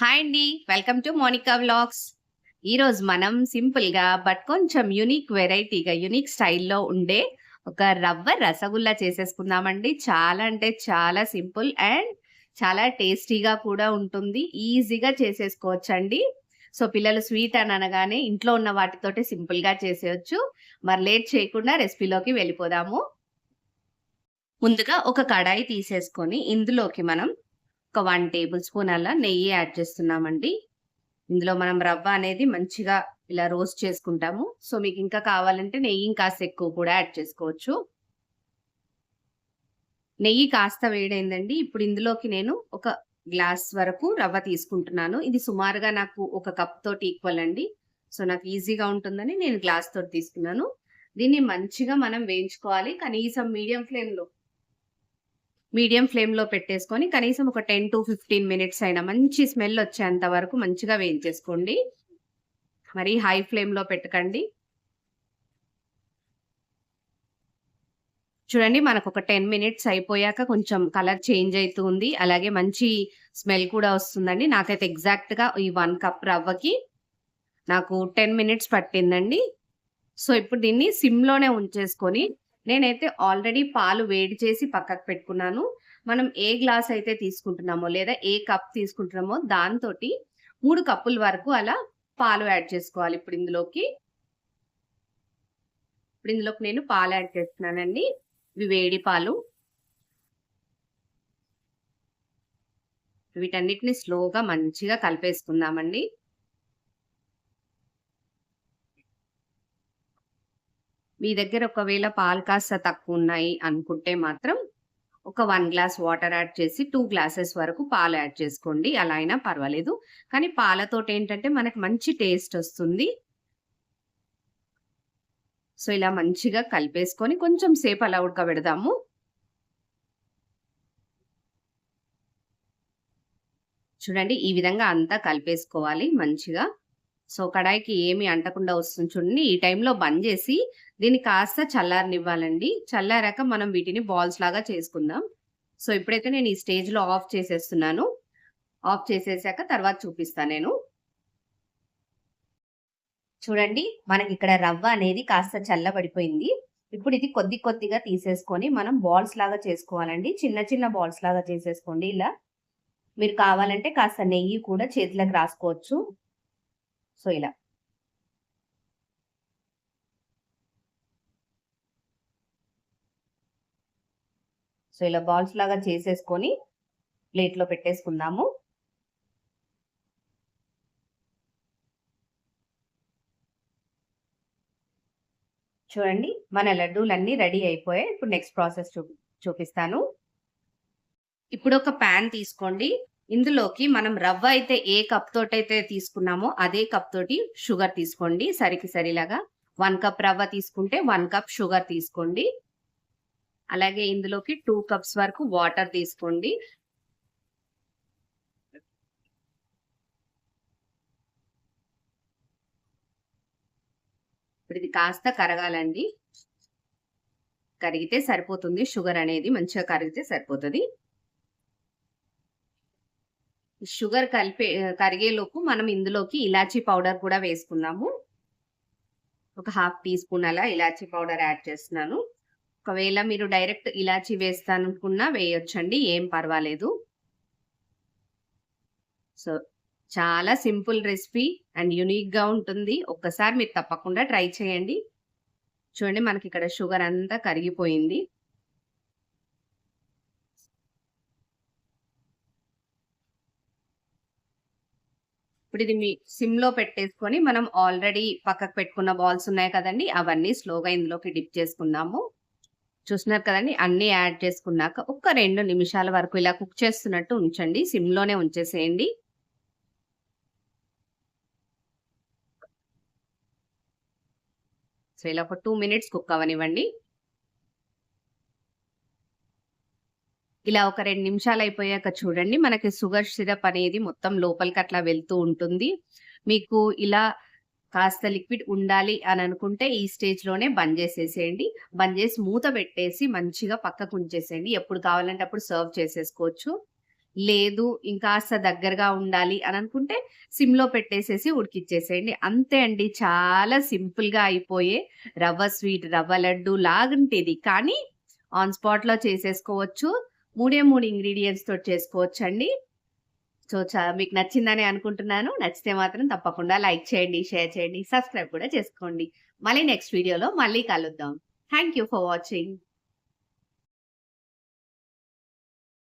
Hi అండి. Welcome to Monica vlogs. ఈరోజు మనం సింపుల్గా బట్ కొంచెం యునిక్ వెరైటీగా యునిక్ స్టైల్లో ఉండే ఒక రవ్వ రసగుల్లా చేసేసుకుందామండి. చాలా అంటే చాలా సింపుల్ అండ్ చాలా టేస్టీగా కూడా ఉంటుంది. ఈజీగా చేసేసుకోవచ్చండి. సో పిల్లలు స్వీట్ అని అనగానే ఇంట్లో ఉన్న వాటితోటి సింపుల్గా చేసేయచ్చు. మరి లేట్ చేయకుండా రెసిపీలోకి వెళ్ళిపోదాము. ముందుగా ఒక కడాయి తీసేసుకొని ఇందులోకి మనం ఒక వన్ టేబుల్ స్పూన్ అలా నెయ్యి యాడ్ చేస్తున్నామండి. ఇందులో మనం రవ్వ అనేది మంచిగా ఇలా రోస్ట్ చేసుకుంటాము. సో మీకు ఇంకా కావాలంటే నెయ్యి ఇంకాస్త ఎక్కువ కూడా యాడ్ చేసుకోవచ్చు. నెయ్యి కాస్త వేడైందండి. ఇప్పుడు ఇందులోకి నేను ఒక గ్లాస్ వరకు రవ్వ తీసుకుంటున్నాను. ఇది సుమారుగా నాకు ఒక కప్ తోటి ఈక్వల్ అండి. సో నాకు ఈజీగా ఉంటుందని నేను గ్లాస్ తోటి తీసుకున్నాను. దీన్ని మంచిగా మనం వేయించుకోవాలి. కనీసం మీడియం ఫ్లేమ్లో మీడియం ఫ్లేమ్లో పెట్టేసుకొని కనీసం ఒక టెన్ టు ఫిఫ్టీన్ మినిట్స్ అయినా మంచి స్మెల్ వచ్చేంత వరకు మంచిగా వేయించేసుకోండి. మరి హై ఫ్లేమ్లో పెట్టకండి. చూడండి మనకు ఒక టెన్ మినిట్స్ అయిపోయాక కొంచెం కలర్ చేంజ్ అవుతుంది అలాగే మంచి స్మెల్ కూడా వస్తుందండి. నాకైతే ఎగ్జాక్ట్గా ఈ వన్ కప్ రవ్వకి నాకు టెన్ మినిట్స్ పట్టిందండి. సో ఇప్పుడు దీన్ని సిమ్లోనే ఉంచేసుకొని నేనైతే ఆల్రెడీ పాలు వేడి చేసి పక్కకు పెట్టుకున్నాను. మనం ఏ గ్లాస్ అయితే తీసుకుంటున్నామో లేదా ఏ కప్ తీసుకుంటున్నామో దాంతో మూడు కప్పుల వరకు అలా పాలు యాడ్ చేసుకోవాలి. ఇప్పుడు ఇందులోకి ఇప్పుడు ఇందులోకి నేను పాలు యాడ్ చేస్తున్నానండి. ఇవి వేడి పాలు. వీటన్నిటిని స్లోగా మంచిగా కలిపేసుకుందామండి. మీ దగ్గర ఒకవేళ పాలు కాస్త తక్కువ ఉన్నాయి అనుకుంటే మాత్రం ఒక వన్ గ్లాస్ వాటర్ యాడ్ చేసి టూ గ్లాసెస్ వరకు పాలు యాడ్ చేసుకోండి. అలా అయినా పర్వాలేదు. కానీ పాలతోటి ఏంటంటే మనకు మంచి టేస్ట్ వస్తుంది. సో ఇలా మంచిగా కలిపేసుకొని కొంచెం సేపు అలా ఉడకబెడదాము. చూడండి ఈ విధంగా అంతా కలిపేసుకోవాలి మంచిగా. సో కడాయికి ఏమి అంటకుండా వస్తుంది చూడండి. ఈ టైంలో బంద్ చేసి దీన్ని కాస్త చల్లారనివ్వాలండి. చల్లారాక మనం వీటిని బాల్స్ లాగా చేసుకుందాం. సో ఇప్పుడైతే నేను ఈ స్టేజ్లో ఆఫ్ చేసేస్తున్నాను. ఆఫ్ చేసేసాక తర్వాత చూపిస్తాను నేను. చూడండి మనకి ఇక్కడ రవ్వ అనేది కాస్త చల్లబడిపోయింది. ఇప్పుడు ఇది కొద్ది కొద్దిగా తీసేసుకొని మనం బాల్స్ లాగా చేసుకోవాలండి. చిన్న చిన్న బాల్స్ లాగా చేసేసుకోండి ఇలా. మీరు కావాలంటే కాస్త నెయ్యి కూడా చేతిలోకి రాసుకోవచ్చు. సో ఇలా. సో ఇలా బాల్స్ లాగా చేసేసుకొని ప్లేట్లో పెట్టేసుకుందాము. చూడండి మన లడ్డూలన్నీ రెడీ అయిపోయాయి. ఇప్పుడు నెక్స్ట్ ప్రాసెస్ చూ చూపిస్తాను. ఇప్పుడు ఒక ప్యాన్ తీసుకోండి. ఇందులోకి మనం రవ్వ అయితే ఏ కప్ తోటైతే తీసుకున్నామో అదే కప్ తోటి షుగర్ తీసుకోండి. సరికి సరిలాగా వన్ కప్ రవ్వ తీసుకుంటే వన్ కప్ షుగర్ తీసుకోండి. అలాగే ఇందులోకి టూ కప్స్ వరకు వాటర్ తీసుకోండి. ఇప్పుడు ఇది కాస్త కరగాలండి. కరిగితే సరిపోతుంది. షుగర్ అనేది మంచిగా కరిగితే సరిపోతుంది. షుగర్ కలిపే కరిగేలోపు మనం ఇందులోకి ఇలాచీ పౌడర్ కూడా వేసుకున్నాము ఒక హాఫ్ టీ స్పూన్ అలా ఇలాచీ పౌడర్ యాడ్ చేస్తున్నాను. ఒకవేళ మీరు డైరెక్ట్ ఇలాచి వేస్తానుకున్నా వేయొచ్చండి ఏం పర్వాలేదు. సో చాలా సింపుల్ రెసిపీ అండ్ యునిక్గా ఉంటుంది. ఒక్కసారి మీరు తప్పకుండా ట్రై చేయండి. చూడండి మనకి ఇక్కడ షుగర్ అంతా కరిగిపోయింది. ఇప్పుడు ఇది మీ సిమ్లో పెట్టేసుకొని మనం ఆల్రెడీ పక్కకు పెట్టుకున్న బాల్స్ ఉన్నాయి కదండి అవన్నీ స్లోగా ఇందులోకి డిప్ చేసుకున్నాము. చూస్తున్నారు కదండి అన్నీ యాడ్ చేసుకున్నాక ఒక రెండు నిమిషాల వరకు ఇలా కుక్ చేస్తున్నట్టు ఉంచండి సిమ్లోనే ఉంచేసేయండి. సో ఇలా ఒక టూ మినిట్స్ కుక్ అవనివ్వండి ఇలా ఒక రెండు నిమిషాలు అయిపోయాక చూడండి మనకి షుగర్ సిరప్ అనేది మొత్తం లోపలికి అట్లా వెళ్తూ ఉంటుంది మీకు ఇలా కాస్త లిక్విడ్ ఉండాలి అని అనుకుంటే ఈ స్టేజ్లోనే బంద్ చేసేసేయండి బంద్ చేసి మూత పెట్టేసి మంచిగా పక్కకు ఉంచేసేయండి ఎప్పుడు కావాలంటే అప్పుడు సర్వ్ చేసేసుకోవచ్చు లేదు ఇంకాస్త దగ్గరగా ఉండాలి అని అనుకుంటే సిమ్‌లో పెట్టేసేసి ఉడికిచ్చేసేయండి. అంతే అండి. చాలా సింపుల్‌గా అయిపోయే రవ్వ స్వీట్, రవ్వ లడ్డు లాగుంటేది. కానీ ఆన్ స్పాట్‌లో చేసేసుకోవచ్చు. మూడే 3 ఇంగ్రీడియెంట్స్ తోటి చేసుకోవచ్చండి. సో, చా మీకు నచ్చిందని అనుకుంటున్నాను. నచ్చితే మాత్రం తప్పకుండా లైక్ చేయండి, షేర్ చేయండి, సబ్స్క్రైబ్ కూడా చేసుకోండి. మళ్ళీ నెక్స్ట్ వీడియోలో మళ్ళీ కలుద్దాం. Thank you for watching.